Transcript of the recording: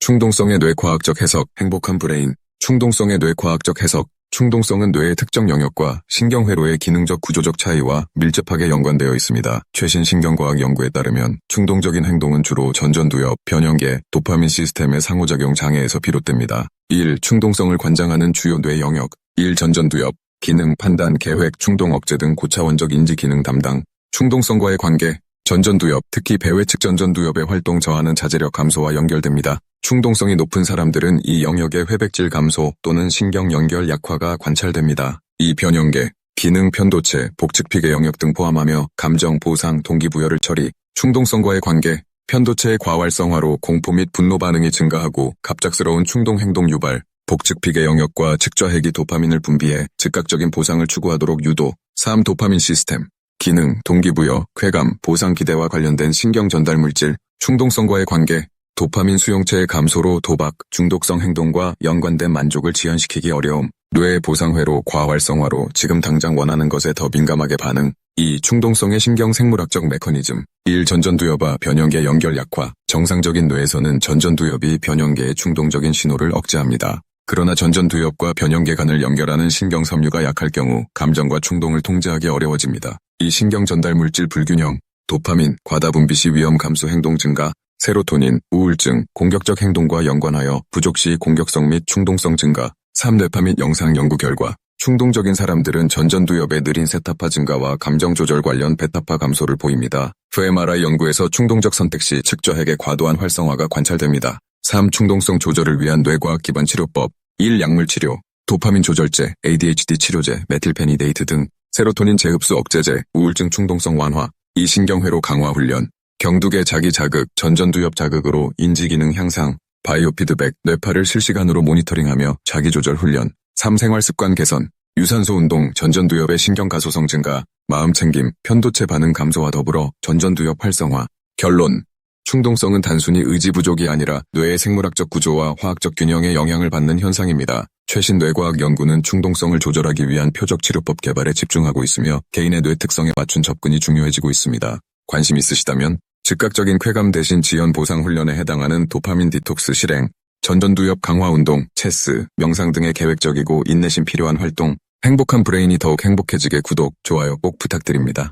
충동성의 뇌과학적 해석, 행복한 브레인. 충동성의 뇌과학적 해석. 충동성은 뇌의 특정 영역과 신경회로의 기능적 구조적 차이와 밀접하게 연관되어 있습니다. 최신 신경과학 연구에 따르면 충동적인 행동은 주로 전전두엽, 변형계, 도파민 시스템의 상호작용 장애에서 비롯됩니다. 1. 충동성을 관장하는 주요 뇌 영역 1. 전전두엽, 기능, 판단, 계획, 충동 억제 등 고차원적 인지 기능 담당 충동성과의 관계 전전두엽, 특히 배외측 전전두엽의 활동 저하는 자제력 감소와 연결됩니다. 충동성이 높은 사람들은 이 영역의 회백질 감소 또는 신경 연결 약화가 관찰됩니다. 이 변형계, 기능 편도체, 복측피계 영역 등 포함하며 감정, 보상, 동기부여를 처리, 충동성과의 관계, 편도체의 과활성화로 공포 및 분노 반응이 증가하고 갑작스러운 충동 행동 유발, 복측피계 영역과 측좌핵이 도파민을 분비해 즉각적인 보상을 추구하도록 유도, 3. 도파민 시스템, 기능, 동기부여, 쾌감, 보상 기대와 관련된 신경 전달 물질, 충동성과의 관계, 도파민 수용체의 감소로 도박, 중독성 행동과 연관된 만족을 지연시키기 어려움, 뇌의 보상회로 과활성화로 지금 당장 원하는 것에 더 민감하게 반응, 2. 충동성의 신경 생물학적 메커니즘 1. 전전두엽과 변형계 연결 약화 정상적인 뇌에서는 전전두엽이 변형계의 충동적인 신호를 억제합니다. 그러나 전전두엽과 변형계 간을 연결하는 신경 섬유가 약할 경우 감정과 충동을 통제하기 어려워집니다. 이 신경 전달 물질 불균형, 도파민, 과다 분비 시 위험 감소 행동 증가, 세로토닌, 우울증, 공격적 행동과 연관하여 부족 시 공격성 및 충동성 증가, 3뇌파민 영상 연구 결과, 충동적인 사람들은 전전두엽의 느린 세타파 증가와 감정 조절 관련 베타파 감소를 보입니다. FMRI 연구에서 충동적 선택 시 측좌핵의 과도한 활성화가 관찰됩니다. 3. 충동성 조절을 위한 뇌과학 기반 치료법 1. 약물 치료, 도파민 조절제, ADHD 치료제, 메틸페니데이트 등 세로토닌 재흡수 억제제, 우울증 충동성 완화, 이 신경회로 강화 훈련, 경두계 자기 자극, 전전두엽 자극으로 인지기능 향상, 바이오 피드백, 뇌파를 실시간으로 모니터링하며 자기조절 훈련, 3. 생활 습관 개선, 유산소 운동, 전전두엽의 신경 가소성 증가, 마음 챙김, 편도체 반응 감소와 더불어 전전두엽 활성화. 결론. 충동성은 단순히 의지 부족이 아니라 뇌의 생물학적 구조와 화학적 균형에 영향을 받는 현상입니다. 최신 뇌과학 연구는 충동성을 조절하기 위한 표적 치료법 개발에 집중하고 있으며 개인의 뇌 특성에 맞춘 접근이 중요해지고 있습니다. 관심 있으시다면 즉각적인 쾌감 대신 지연 보상 훈련에 해당하는 도파민 디톡스 실행, 전전두엽 강화 운동, 체스, 명상 등의 계획적이고 인내심 필요한 활동, 행복한 브레인이 더욱 행복해지게 구독, 좋아요 꼭 부탁드립니다.